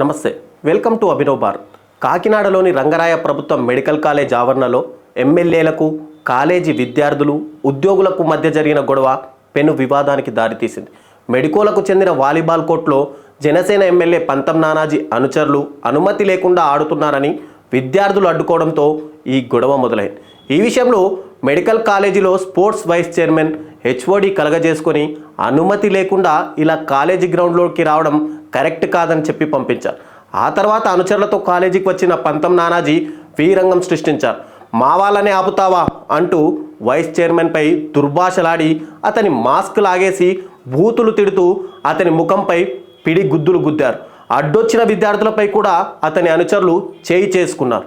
నమస్తే welcome to Abhinav bar కాకినాడలోని రంగరాయ ప్రభుత్వ మెడికల్ కాలేజ్ ఆవరణలో ఎమ్మెల్యేలకు కాలేజీ విద్యార్థులు ఉద్యోగులకు మధ్య జరిగిన గొడవ పెను వివాదానికి దారితీసింది. మెడికోలకు చెందిన వాలీబాల్ కోర్టులో జనసేన ఎమ్మెల్యే పంతం నానాజీ అనుచరులు అనుమతి లేకుండా ఆడుతున్నారని విద్యార్థులు అడ్డుకోవడంతో ఈ గొడవ మొదలైంది. ఈ విషయంలో మెడికల్ కాలేజీలో స్పోర్ట్స్ వైస్ చైర్మన్ హెచ్ఓడి కలగజేసుకొని అనుమతి లేకుండా ఇలా కాలేజీ గ్రౌండ్లోకి రావడం కరెక్ట్ కాదని చెప్పి పంపించారు. ఆ తర్వాత అనుచరులతో కాలేజీకి వచ్చిన పంతం నానాజీ వీరంగం సృష్టించారు. మా వాళ్ళనే ఆపుతావా? అంటూ వైస్ చైర్మన్పై దుర్భాషలాడి అతని మాస్క్ లాగేసి బూతులు తిడుతూ అతని ముఖంపై పిడి గుద్దులు గుద్దారు. అడ్డొచ్చిన విద్యార్థులపై కూడా అతని అనుచరులు చేయి చేసుకున్నారు.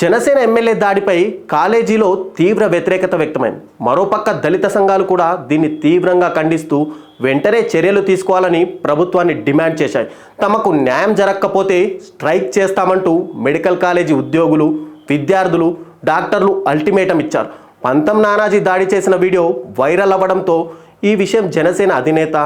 జనసేన ఎమ్మెల్యే దాడిపై కాలేజీలో తీవ్ర వ్యతిరేకత వ్యక్తమైంది. మరోపక్క దళిత సంఘాలు కూడా దీన్ని తీవ్రంగా ఖండిస్తూ వెంటనే చర్యలు తీసుకోవాలని ప్రభుత్వాన్ని డిమాండ్ చేశాయి. తమకు న్యాయం జరగకపోతే స్ట్రైక్ చేస్తామంటూ మెడికల్ కాలేజీ ఉద్యోగులు విద్యార్థులు డాక్టర్లు అల్టిమేటం ఇచ్చారు. పంతం నానాజీ దాడి చేసిన వీడియో వైరల్ అవ్వడంతో ఈ విషయం జనసేన అధినేత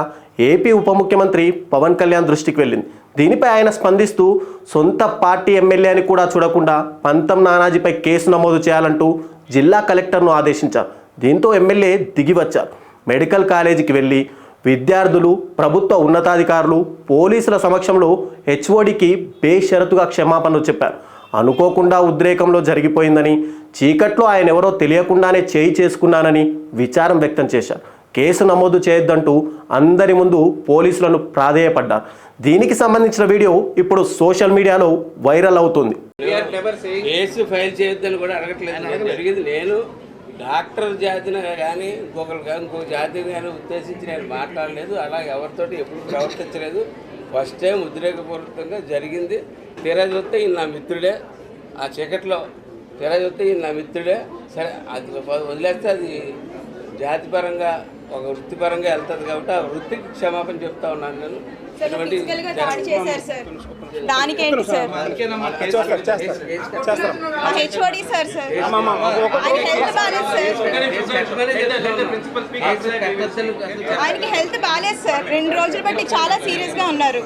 ఏపీ ఉప ముఖ్యమంత్రి పవన్ కళ్యాణ్ దృష్టికి వెళ్ళింది. దీనిపై ఆయన స్పందిస్తూ సొంత పార్టీ ఎమ్మెల్యే అని కూడా చూడకుండా పంతం నానాజీపై కేసు నమోదు చేయాలంటూ జిల్లా కలెక్టర్ను ఆదేశించారు. దీంతో ఎమ్మెల్యే దిగి వచ్చారు మెడికల్ కాలేజీకి వెళ్ళి విద్యార్థులు ప్రభుత్వ ఉన్నతాధికారులు పోలీసుల సమక్షంలో హెచ్ఓడికి బేషరతుగా క్షమాపణలు చెప్పారు. అనుకోకుండా ఉద్రేకంలో జరిగిపోయిందని చీకట్లో ఆయన ఎవరో తెలియకుండానే చేయి చేసుకున్నానని విచారం వ్యక్తం చేశారు. కేసు నమోదు చేయొద్దంటూ అందరి ముందు పోలీసులను ప్రాధేయపడ్డారు దీనికి సంబంధించిన వీడియో ఇప్పుడు సోషల్ మీడియాలో వైరల్ అవుతుంది. కేసు ఫైల్ చేయొద్దని కూడా అడగట్లేదు. జరిగింది? నేను డాక్టర్ జాతిని కానీ ఇంకొకరు కానీ ఇంకొక జాతిని కానీ ఉద్దేశించి నేను మాట్లాడలేదు. అలా ఎవరితోటి ఎప్పుడు ప్రవర్తించలేదు. ఫస్ట్ టైం ఉద్రేకపూర్వకంగా జరిగింది. తీరా చూస్తే ఈయన నా మిత్రుడే. ఆ చీకట్లో తీరా చూస్తే ఈయన నా మిత్రుడే. సరే అది వదిలేస్తే అది జాతిపరంగా ఒక వృత్తిపరంగా వెళ్తుంది కాబట్టి ఆ వృత్తికి క్షమాపణ చెప్తా ఉన్నాను నేను. ఆయనకి హెల్త్ బాగాలేదు సార్ రెండు రోజులు బట్టి చాలా సీరియస్గా ఉన్నారు.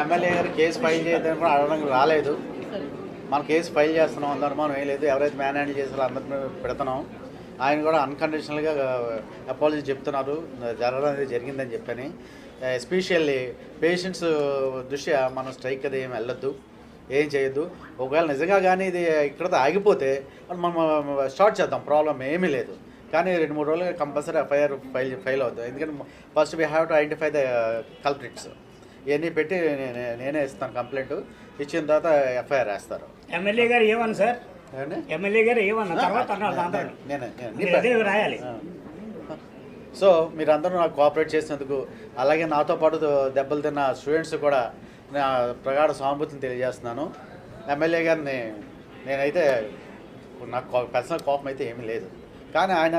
ఎమ్మెల్యే గారు కేసు ఫైల్ చేయదని కూడా అడగడానికి రాలేదు. మనం కేసు ఫైల్ చేస్తున్నాం అందరం మనం ఏం లేదు. ఎవరైతే మ్యాన్ హ్యాండిల్ చేసారో అందరిని పెడుతున్నాం. ఆయన కూడా అన్కండిషనల్గా అపాలజీ చెప్తున్నారు. జరగడం అనేది జరిగిందని చెప్పని. ఎస్పెషల్లీ పేషెంట్స్ దృష్ట్యా మనం స్ట్రైక్ అది ఏం వెళ్ళొద్దు. ఏం చేయొద్దు. ఒకవేళ నిజంగా కానీ ఇది ఇక్కడతో ఆగిపోతే మనం స్టార్ట్ చేద్దాం. ప్రాబ్లం ఏమీ లేదు. కానీ రెండు మూడు రోజులుగా కంపల్సరీ ఎఫ్ఐఆర్ ఫైల్ ఫైల్ అవుతుంది. ఎందుకంటే first we have to identify the culprits ఇవన్నీ పెట్టి నేనే- ఇస్తాను కంప్లైంట్ ఇచ్చిన తర్వాత ఎఫ్ఐఆర్ వేస్తారు. ఎమ్మెల్యే గారు ఏమన్నా సార్? ఎమ్మెల్యే గారు ఏమన్నా? తర్వాత నేనే రాయాలి. సో మీరందరూ నాకు కోఆపరేట్ చేసినందుకు అలాగే నాతో పాటు దెబ్బలు తిన్న స్టూడెంట్స్ కూడా నా ప్రగాఢ సానుభూతిని తెలియజేస్తున్నాను ఎమ్మెల్యే గారిని నేనైతే నాకు పర్సనల్ కోపం అయితే ఏమీ లేదు కానీ ఆయన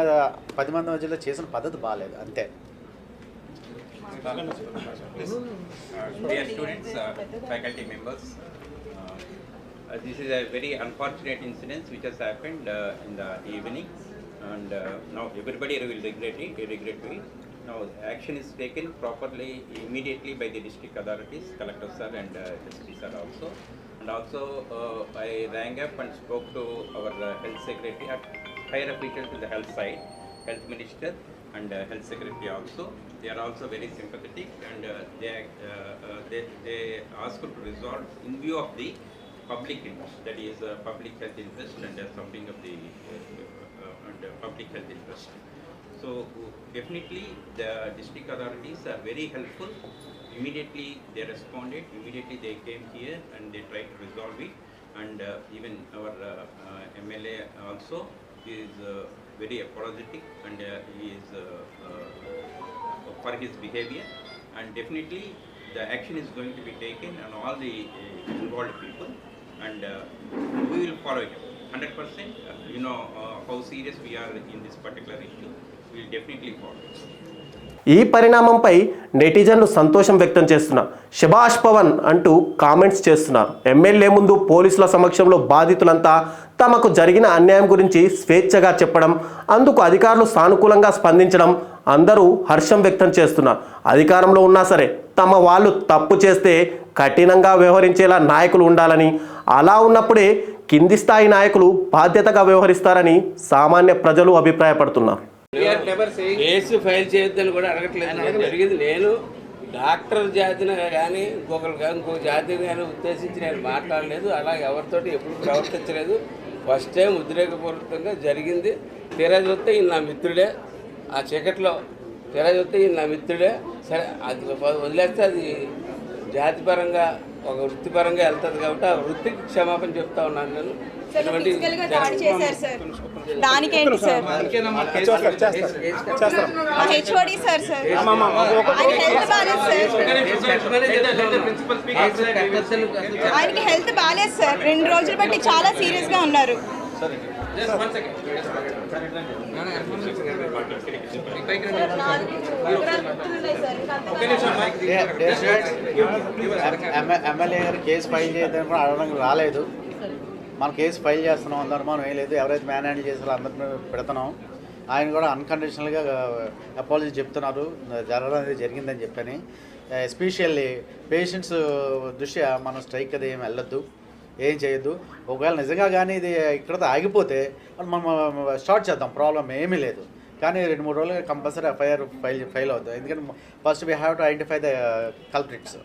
పది మంది మధ్యలో చేసిన పద్ధతి బాగాలేదు అంతే uh, this is a very unfortunate incident which has happened uh, in the evening, and uh, now everybody will regret it, regret it. Now action is taken properly immediately by the district authorities, collector sir and uh, SP sir also. And also uh, I rang up and spoke to our uh, health secretary, uh, higher officials in the health side, health minister and uh, health secretary also. They are also very sympathetic and uh, they, uh, uh, they, they ask to resolve in view of the public interest, that is public health interest and something of the and, public health interest. So definitely the district authorities are very helpful. Immediately they responded, immediately they came here and they tried to resolve it. and uh, even our uh, uh, MLA also is uh, very apologetic and uh, he is for his behavior and definitely the action is going to be taken on all the involved people and we will follow it 100%. Uh, you know how serious we are in this particular issue. ఈ పరిణామంపై నెటిజన్లు సంతోషం వ్యక్తం చేస్తున్నారు శభాష్ పవన్ అంటూ comments చేస్తున్నారు. MLA ముందు పోలీసుల సమక్షంలో బాధితులంతా తమకు జరిగిన అన్యాయం గురించి స్వేచ్ఛగా చెప్పడం అందుకు అధికారులు సానుకూలంగా స్పందించడం అందరూ హర్షం వ్యక్తం చేస్తున్నారు. అధికారంలో ఉన్నా సరే తమ వాళ్ళు తప్పు చేస్తే కఠినంగా వ్యవహరించేలా నాయకులు ఉండాలని అలా ఉన్నప్పుడే కింది స్థాయి నాయకులు బాధ్యతగా వ్యవహరిస్తారని సామాన్య ప్రజలు అభిప్రాయపడుతున్నారు. కేసు ఫైల్ చేయొద్దని కూడా అడగట్లేదు. జరిగింది నేను డాక్టర్ జాతిని కానీ ఇంకొకరు కానీ ఇంకొక జాతిని కానీ ఉద్దేశించి నేను మాట్లాడలేదు. అలా ఎవరితోటి ఎప్పుడు ప్రవర్తించలేదు. ఫస్ట్ టైం ఉద్రేకపూర్వకంగా జరిగింది. తీరా చూస్తే ఈయన నా మిత్రుడే. ఆ చీకట్లో తీరా చూస్తే ఈయన నా మిత్రుడే. సరే అది వదిలేస్తే అది జాతిపరంగా ఒక వృత్తిపరంగా వెళ్తుంది కాబట్టి ఆ వృత్తికి క్షమాపణ చెప్తా ఉన్నాను నేను. దాడి చేశారు సార్. దానికేంటి సార్? ఆ హెచ్ఓడి సార్ సార్. ఆయనకి హెల్త్ బాగాలేదు సార్. రెండు రోజులు బట్టి చాలా సీరియస్గా ఉన్నారు. ఎమ్మెల్యే గారు కేసు ఫైల్ చేయడానికి కూడా అడగడానికి రాలేదు. మనం కేసు ఫైల్ చేస్తున్నాం అందరం మనం ఏం లేదు. ఎవరైతే మ్యాన్ హ్యాండిల్ చేసారో అందరినీ పెడుతున్నాం. ఆయన కూడా అన్కండిషనల్గా అపాలజీ చెప్తున్నారు. జరగడం అనేది జరిగిందని చెప్పని. ఎస్పెషల్లీ పేషెంట్స్ దృష్ట్యా మనం స్ట్రైక్ అది ఏం వెళ్ళొద్దు. ఏం చేయొద్దు. ఒకవేళ నిజంగా కానీ ఇది ఇక్కడతో ఆగిపోతే మనం స్టార్ట్ చేద్దాం. ప్రాబ్లం ఏమీ లేదు. కానీ రెండు మూడు రోజులు కంపల్సరీ ఎఫ్ఐఆర్ ఫైల్ ఫైల్ అవుతుంది ఎందుకంటే first we have to identify the culprits.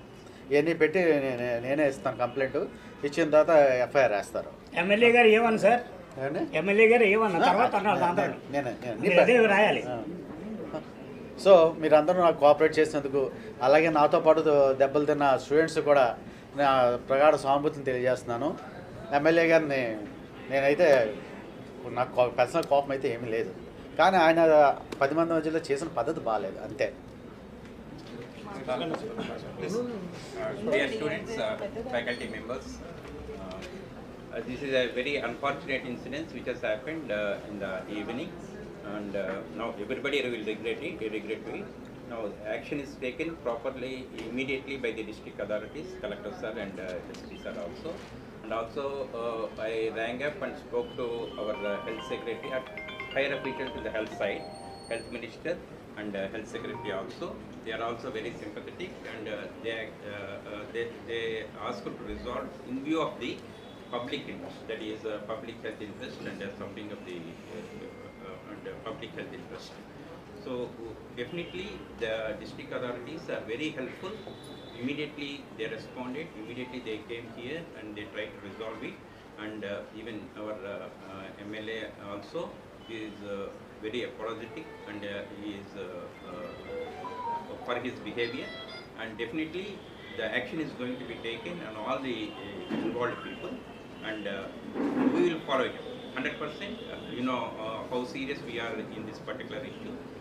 ఇవన్నీ పెట్టి నేనే ఇస్తాను కంప్లైంట్. ఇచ్చిన తర్వాత ఎఫ్ఐఆర్ వేస్తారు. ఎమ్మెల్యే గారు ఏమన్నా సార్? ఎమ్మెల్యే గారు ఏమన్నా? తర్వాత రాయాలి. సో మీరందరూ నాకు కోఆపరేట్ చేసినందుకు అలాగే నాతో పాటు దెబ్బలు తిన్న స్టూడెంట్స్ కూడా నా ప్రగాఢ సానుభూతిని తెలియజేస్తున్నాను ఎమ్మెల్యే గారిని నేనైతే నాకు పర్సనల్ కోపం అయితే ఏమీ లేదు కానీ ఆయన పది మంది మధ్యలో చేసిన పద్ధతి బాగాలేదు అంతే Uh, this is a very unfortunate incident which has happened uh, in the evening, and uh, now everybody will regret it. Regret it. Now action is taken properly immediately by the district authorities, collector sir and uh, SP sir also, and also uh, I rang up and spoke to our uh, health secretary, at higher officials in the health side, health minister and uh, health secretary also. They are also very sympathetic and uh, they, uh, uh, they, they ask to resolve in view of the public interest, that is uh, public health interest and something of the and, public health interest. So definitely the district authorities are very helpful. Immediately they responded, immediately they came here and they tried to resolve it. And uh, even our uh, uh, MLA also is uh, very apologetic and uh, he is uh, for his behavior. And definitely the action is going to be taken on all the involved people and we will follow it 100%. Uh, you know how serious we are in this particular issue.